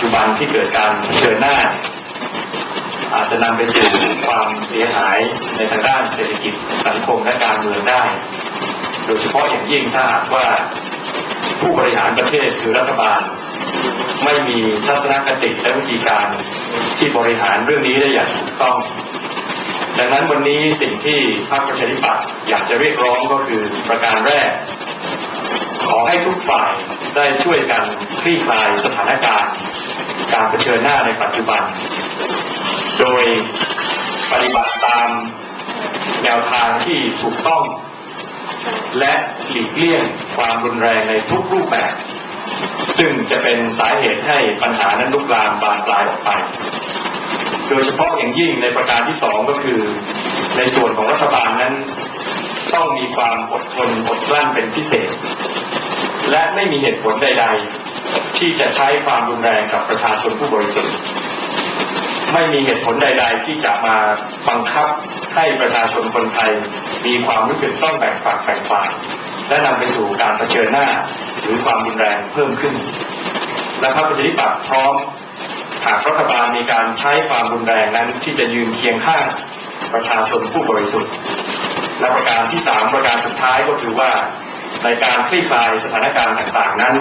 จุบันที่เกิดการเผชิญหน้า อาจจะนำไปสู่ความเสียหายในทางด้านเศรษฐกิจสังคมและการเมืองได้ โดยเฉพาะอย่างยิ่งถ้าหากว่าผู้บริหารประเทศคือรัฐบาล ไม่มีทัศนคติและวิธีการที่บริหารเรื่องนี้ได้อย่างถูกต้อง ดังนั้นวันนี้สิ่งที่พรรคประชาธิปัตย์อยากจะเรียกร้องก็คือประการแรก ขอให้ทุกฝ่าย ได้ช่วยกันคลี่คลายสถานการณ์การเผชิญหน้าในปัจจุบัน โดยปฏิบัติตามแนวทางที่ถูกต้อง และหลีกเลี่ยงความรุนแรงในทุกรูปแบบ ซึ่งจะเป็นสาเหตุให้ปัญหานั้นลุกลามบานปลายออกไป โดยเฉพาะอย่างยิ่งในประการที่สองก็คือ ในส่วนของรัฐบาลนั้น ต้องมีความอดทนอดกลั้นเป็นพิเศษ และไม่มีเหตุผลใด ๆ ที่จะใช้ความรุนแรงกับประชาชนผู้บริสุทธิ์ไม่มีเหตุผลใด ๆ ที่จะมาบังคับให้ประชาชนคนไทย มีความรู้สึกต้องแบ่งฝักแบ่งฝ่ายและนำไปสู่การเผชิญหน้าหรือความรุนแรงเพิ่มขึ้น และพรรคประชาธิปัตย์พร้อมหากรัฐบาลมีการใช้ความรุนแรงนั้นที่จะยืนเคียงข้างประชาชนผู้บริสุทธิ์และประการที่สามประการสุดท้ายก็คือว่า ในการคลี่คลายสถานการณ์ต่างๆ นั้น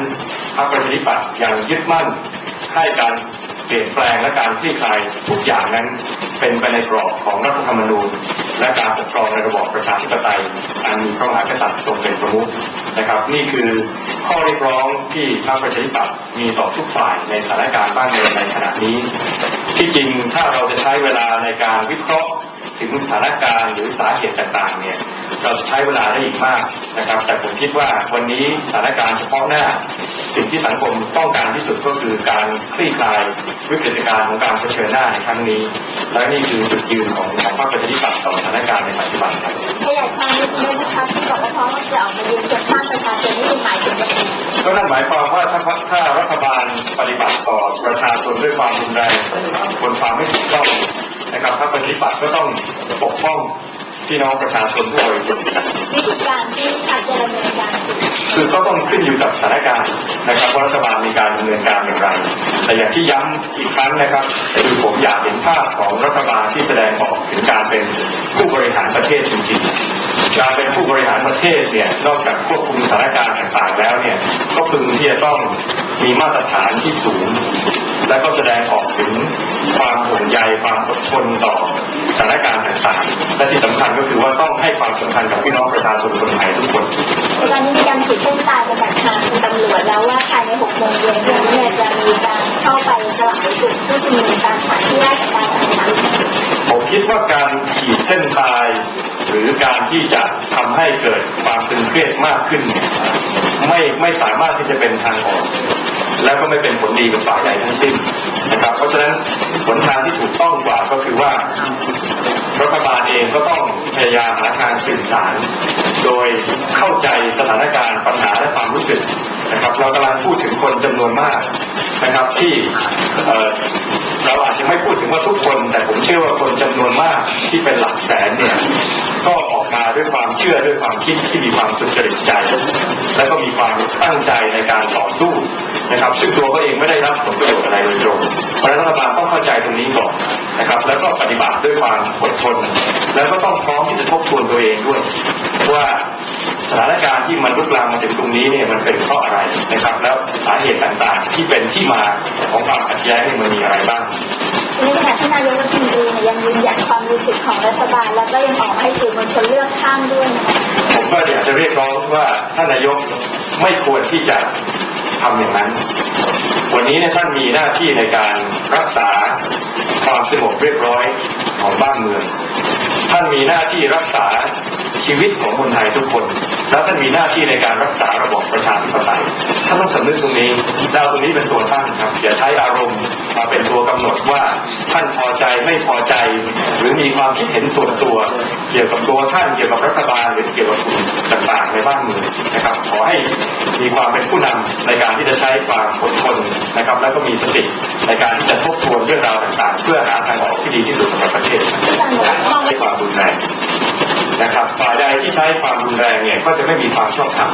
พรรคประชาธิปัตย์ยังยึดมั่นให้การเปลี่ยนแปลงและการคลี่คลายทุกอย่างนั้น เป็นไปในกรอบของรัฐธรรมนูญ และการปกครองในระบอบประชาธิปไตย อันมีพระมหากษัตริย์ทรงเป็นประมุขนะครับ นี่คือข้อเรียกร้องที่พรรคประชาธิปัตย์มีต่อทุกฝ่ายในสถานการณ์บ้านเมืองในขณะนี้ ที่จริงถ้าเราจะใช้เวลาในการวิเคราะห์ ถึงสถานการณ์หรือสาเหตุต่างๆเนี่ยเราใช้เวลาได้อีกมากนะครับ แต่ผมคิดว่าวันนี้สถานการณ์เฉพาะหน้า สิ่งที่สังคมต้องการที่สุดก็คือการคลี่คลายวิกฤตการณ์ของการเผชิญหน้าในครั้งนี้ และนี่คือจุดยืนของของพรรคประชาธิปัตย์ต่อสถานการณ์ในปัจจุบันครับขยายความนิดนึงนะคะที่บอกว่าพร้อมจะออกมายืนเคียงข้างประชาชนนี่หมายถึงอะไรก็นั่นหมายความว่าถ้าถ้ารัฐบาลปฏิบัติต่อประชาชนด้วยความรุนแรงบนความไม่ถูกต้อง นะครับพรรคประชาธิปัตย์ก็ต้องปกป้องพี่น้องประชาชนผู้บริสุทธิ์วิธีการที่พรรคจะดำเนินการคือคือก็ต้องขึ้นอยู่กับสถานการณ์นะครับว่ารัฐบาลมีการดำเนินการอย่างไร แต่อย่างที่ย้ำอีกครั้งนะครับคือผมอยากเห็นภาพของรัฐบาลที่แสดงออกถึงการเป็นผู้บริหารประเทศจริงๆการเป็นผู้บริหารประเทศเนี่ยนอกจากควบคุมสถานการณ์ต่างๆแล้วเนี่ยก็พึงที่จะต้องมีมาตรฐานที่สูง และก็แสดงออกถึงความห่วงใยความอดทนต่อสถานการณ์ต่างๆ และที่สำคัญก็คือว่าต้องให้ความสำคัญกับพี่น้องประชาชนคนไทยทุกคนตอนนี้มีการขีดเส้นตายมาจากทางตำรวจแล้วว่าภายในหกโมงเย็นนี้เนี่ยจะมีการเข้าไปสลายกลุ่มผู้ชุมนุมตามสถานที่ราชการต่างผมคิดว่าการขีดเส้นตายหรือการที่จะทำให้เกิดความตึงเครียดมากขึ้นเนี่ยไม่ไม่สามารถที่จะเป็นทางออก แล้วก็ไม่เป็นผลดีกับฝ่ายใดทั้งสิ้นนะครับ เพราะฉะนั้นผลทางที่ถูกต้องกว่าก็คือว่ารัฐบาลเองก็ต้องพยายามหาทางสื่อสาร โดยเข้าใจสถานการณ์ปัญหาและความรู้สึกนะครับ เรากำลังพูดถึงคนจำนวนมากนะครับที่เออเราอาจจะไม่พูดถึงว่าทุกคน แต่ผมเชื่อว่าคนจำนวนมากที่เป็นหลักแสนเนี่ยก็ออกมาด้วยความเชื่อด้วยความคิดที่มีความสุจริตใจ และก็มีความตั้งใจในการต่อสู้ นะครับซึ่งตัวเขาเองไม่ได้รับผลประโยชน์อะไรโดยตรงเพราะฉะนั้นรัฐบาลต้องเข้าใจตรงนี้ก่อนนะครับ แล้วก็ปฏิบัติด้วยความอดทน แล้วก็ต้องพร้อมที่จะทบทวนตัวเองด้วย ว่าสถานการณ์ที่มันลุกลามมาถึงตรงนี้เนี่ยมันเป็นเพราะอะไรนะครับ แล้วสาเหตุต่างๆ ที่เป็นที่มาของความขัดแย้งเนี่ยมันมีอะไรบ้างๆในขณะที่นายกรัฐมนตรีเนี่ยยังยืนยันความรู้สึกของรัฐบาล แล้วก็ยังออกมาให้สื่อมวลชนเลือกข้างด้วยนะคะผมก็อยากจะเรียกร้องว่าท่านนายกไม่ควรที่จะ ทำอย่างนั้น วันนี้ท่านมีหน้าที่ในการรักษาความสงบเรียบร้อยของบ้านเมือง ท่านมีหน้าที่รักษาชีวิตของคนไทยทุกคน แล้วท่านมีหน้าที่ในการรักษาระบบประชาธิปไตยท่านต้องสำนึกตรงนี้ดาวตรงนี้เป็นตัวท่านครับอย่าใช้อารมณ์มาเป็นตัวกำหนดว่าท่านพอใจไม่พอใจ รือมีความคิดเห็นส่วนตัว เกี่ยวกับตัวท่านเกี่ยวกับรัฐบาลหรือเกี่ยวกับกลุ่มต่างๆ ในบ้านเมืองนะครับ ขอให้มีความเป็นผู้นำในการที่จะใช้ความอดทนนะครับ แล้วก็มีสติในการที่จะทบทวนเรื่องราวต่างๆ เพื่อหาทางออกที่ดีที่สุดสำหรับประเทศไม่ใช้ความรุนแรงนะครับฝ่ายใดที่ใช้ความรุนแรงเนี่ยก็จะไม่มีความชอบธรรม